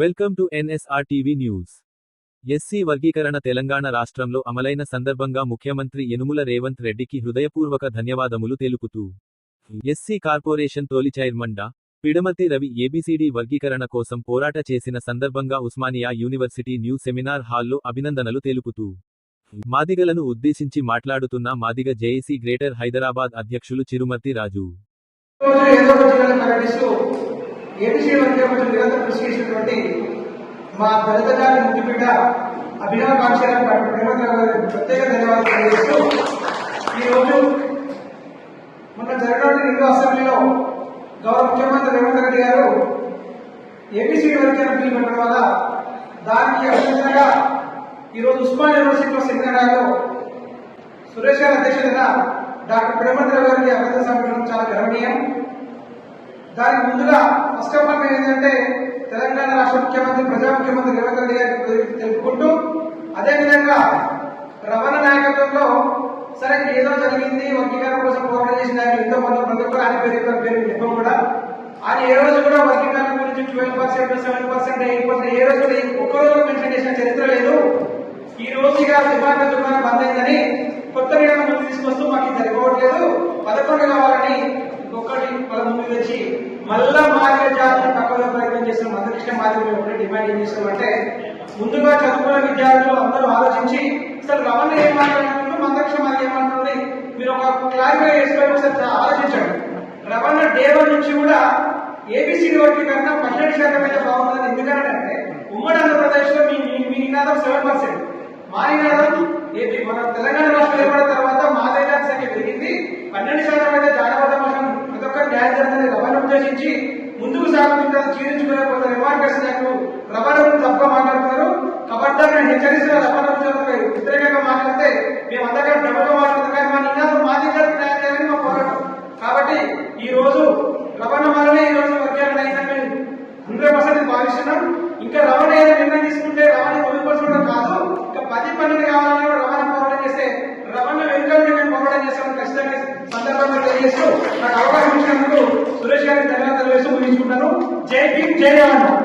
Welcome to NSR TV news. SC వర్గీకరణ తెలంగాణ రాష్ట్రంలో అమలైన సందర్భంగా ముఖ్యమంత్రి యనుముల రేవంత్ రెడ్డికి హృదయపూర్వక ధన్యవాదములు తెలుపుతూ ఎస్సీ కార్పొరేషన్ తొలి చైర్మన్ డా. పిడమతి రవి ఏబిసిడి వర్గీకరణ కోసం పోరాట చేసిన సందర్భంగా ఉస్మానియా యూనివర్సిటీ న్యూ సెమినార్ హాల్లో అభినందనలు తెలుపుతూ మాదిగలను ఉద్దేశించి మాట్లాడుతున్న మాదిగ జేఏసీ గ్రేటర్ హైదరాబాద్ అధ్యక్షులు చిరుమర్తి రాజు. రోజు ఏదో ఏబిసి వర్గీయ కొంచెం నిరంతరం కృషి చేసినటువంటి మా దళిత జాతి ముఖ్యపీఠ అభినవ కాంక్షలను డాక్టర్ ప్రత్యేక ధన్యవాదాలు తెలియజేస్తూ ఈరోజు మొన్న జరిగినటువంటి హిందూ అసెంబ్లీలో గౌరవ ముఖ్యమంత్రి రేవంత్ రెడ్డి గారు ఏబిసి వర్గీకరణ బిల్ పెట్టడం వల్ల దానికి అభ్యంతరంగా ఈరోజు ఉస్మాన్ యూనివర్సిటీలో సెమినార్ సురేష్ గారి అధ్యక్షతన డాక్టర్ ప్రేమేంద్ర గారికి అభినందన సమర్పించడం చాలా గర్వనీయం. దానికి ముందుగా ఫస్ట్ ఏంటంటే తెలంగాణ రాష్ట్ర ముఖ్యమంత్రి ప్రజా ముఖ్యమంత్రి రేవంత్ రెడ్డి గారికి తెలుపుకుంటూ అదేవిధంగా రవాణా నాయకత్వంలో సరే ఏదో జరిగింది వర్గీకరణ కోసం పోరాటం చేసిన ఎంతో మంది ప్రతి ఒక్కరు ఆయన పేరు పేరు చెప్పం కూడా. ఆయన ఏ రోజు కూడా వర్గీకరణ గురించి twelve percent seven percent eight percent ఏ రోజు కూడా ఒక్క రోజు మెన్షన్ చేసిన చరిత్ర లేదు. ఈ రోజు ఇక దుకాణ దుకాణం బంద్ అయిందని కొత్త నియమం తీసుకొస్తూ మాకు ఇది సరిపోవట్లేదు. పదకొండు కావాలని ఒక్కటి వాళ్ళ ముందు తెచ్చి మళ్ళా మార్గ జాతిని పక్కన ప్రయత్నం చేసిన మందకృష్ణ మాదిరి మేము డిమాండ్ ఏం చేస్తామంటే ముందుగా చదువుకున్న విద్యార్థులు అందరూ ఆలోచించి అసలు రమణ ఏం మాట్లాడుతున్నారు మందకృష్ణ మాది ఏమంటుంది? మీరు ఒక క్లారిఫై చేసుకోవాలి ఒకసారి ఆలోచించండి. రమణ డే నుంచి కూడా ఏబిసిడి వర్గీకరణ పన్నెండు శాతం అయితే బాగుంటుంది. ఎందుకంటే ఉమ్మడి ఆంధ్రప్రదేశ్లో మీ మీ- మీ నినాదం సెవెన్ పర్సెంట్ మా నినాదం ఏపీ మన తెలంగాణ రాష్ట్రం ఏర్పడిన తర్వాత మా సంఖ్య పెరిగింది. పన్నెండు శాతం అయితే జానపద భాష ప్రతి ఒక్కరు న్యాయం జరిగింది నుంచి ముందుకు సాగుతుంటారు చీరించుకునే కొంత రిమార్కర్స్ నాకు రవాణా తప్ప తప్పుగా మాట్లాడుతున్నారు. కాబట్టి నేను హెచ్చరిస్తున్న రవాణా వ్యతిరేకంగా మాట్లాడితే మేము అందరికీ ప్రభుత్వం మాట్లాడుతాం కానీ మా నినాదం మా దేశానికి తయారు చేయాలని మా పోరాటం. కాబట్టి ఈ రోజు రవాణా వల్లనే ఈ రోజు వర్గీకరణ అయిందని మేము హండ్రెడ్ పర్సెంట్ భావిస్తున్నాం. ఇంకా రవాణా ఏదో నిర్ణయం తీసుకుంటే రవాణా తొమ్మిది కాదు ఇంకా పది పన్నెండు కావాలని కూడా రవాణా పోరాటం చేస్తే రవాణా వెనుకంటే మేము పోరాటం చేస్తామని ఖచ్చితంగా సందర్భంగా తెలియజేస్తూ నాకు అవకాశం ఇచ్చినందుకు